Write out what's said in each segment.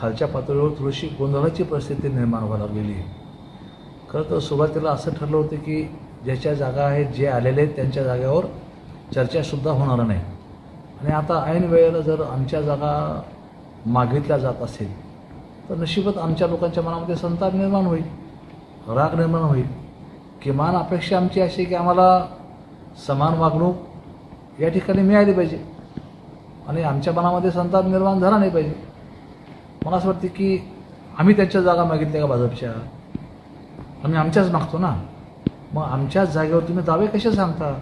खालच्या पातळीवर थोडीशी गोंधळाची परिस्थिती निर्माण व्हायला लागलेली आहे. खरं तर सुरुवातीला असं ठरलं होतं की ज्याच्या जागा आहेत जे आलेले आहेत त्यांच्या जागेवर चर्चासुद्धा होणार नाही. आणि आता ऐन वेळेला जर आमच्या जागा मागितल्या जात असेल तर नशिबत आमच्या लोकांच्या मनामध्ये संताप निर्माण होईल राग निर्माण होईल. किमान अपेक्षा आमची अशी की आम्हाला समान वागणूक या ठिकाणी मिळाली पाहिजे. आणि आमच्या मनामध्ये संताप निर्माण झाला नाही पाहिजे. मला असं वाटतं की आम्ही त्यांच्या जागा मागितल्या का भाजपच्या? आम्ही आमच्याच मागतो ना. मग आमच्याच जागेवर तुम्ही दावे कसे सांगता?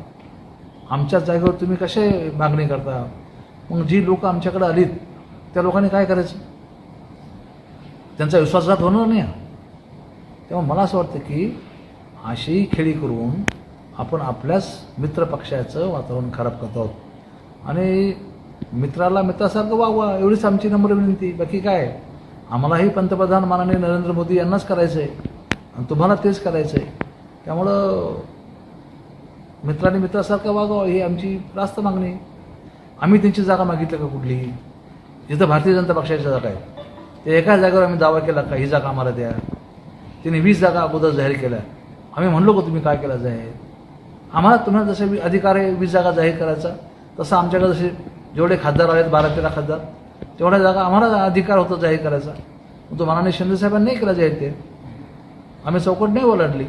आमच्याच जागेवर तुम्ही कसे मागणी करता? मग जी लोक आमच्याकडे आलीत त्या लोकांनी काय करायचं? त्यांचा विश्वासघात होणार नाही. तेव्हा मला असं वाटतं की अशी खेळी करून आपण आपल्याच मित्रपक्षाचं वातावरण खराब करतो आहोत. आणि मित्राला मित्रासारखं वागवा एवढीच आमची नम्र विनंती. बाकी काय? आम्हालाही पंतप्रधान माननीय नरेंद्र मोदी यांनाच करायचं आहे आणि तुम्हाला तेच करायचं आहे त्यामुळं मित्राने मित्रासारखं वागावं ही आमची रास्त मागणी. आम्ही त्यांची जागा मागितली का कुठलीही? जिथं भारतीय जनता पक्षाची जागा आहे. ते एका जागेवर आम्ही दावा केला का ही जागा आम्हाला द्या. तिने वीस जागा अगोदर जाहीर केल्या. आम्ही म्हणलो का तुम्ही काय केलं जाहीर? आम्हाला तुम्हाला जसे अधिकार आहे वीस जागा जाहीर करायचा तसं आमच्याकडे जसे जेवढे खासदार आहेत बारा तेरा खासदार तेवढ्या जागा आम्हाला अधिकार होता जाहीर करायचा. तो मनाने शिंदेसाहेबांनी नाही केला जाहीर ते आम्ही चौकट नाही ओलांडली.